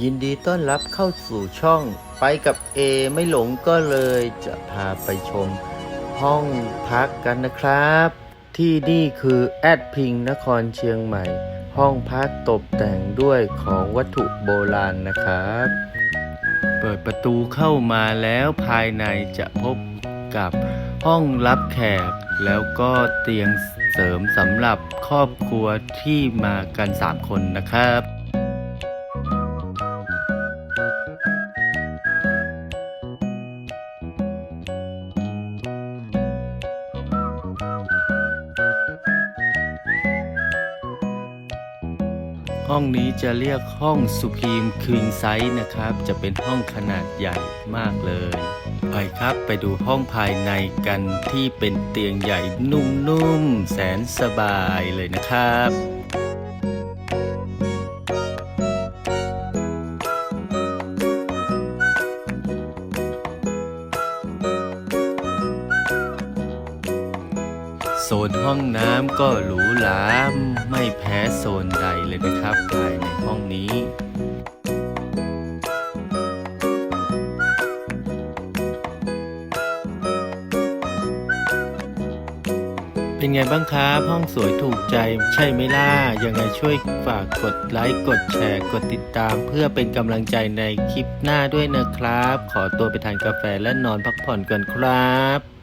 ยินดีต้อนรับเข้าสู่ช่องไปกับเอไม่หลงก็เลยจะพาไปชมห้องพักกันนะครับ ที่นี่คือแอดพิงนครเชียงใหม่ ห้องพักตกแต่งด้วยของวัตถุโบราณนะครับ เปิดประตูเข้ามาแล้วภายในจะพบกับห้องรับแขก แล้วก็เตียงเสริมสำหรับครอบครัวที่มากัน 3 คนนะครับ ห้องนี้จะเรียกห้องสุพีมคืนไซส์นะครับ จะเป็นห้องขนาดใหญ่มากเลยไปครับไปดูห้องภายในกันที่เป็นเตียงใหญ่นุ่มๆแสนสบายเลยนะครับ ซนห้องน้ำก็หรูหราไม่แพ้โซนใดเลยนะครับภายในห้องนี้ เป็นไงบ้างครับห้องสวยถูกใจใช่ไหมล่ะ ยังไงช่วยฝากกดไลค์ กดแชร์ กดติดตามเพื่อเป็นกำลังใจในคลิปหน้าด้วยนะครับ ขอตัวไปทานกาแฟและนอนพักผ่อนก่อนครับ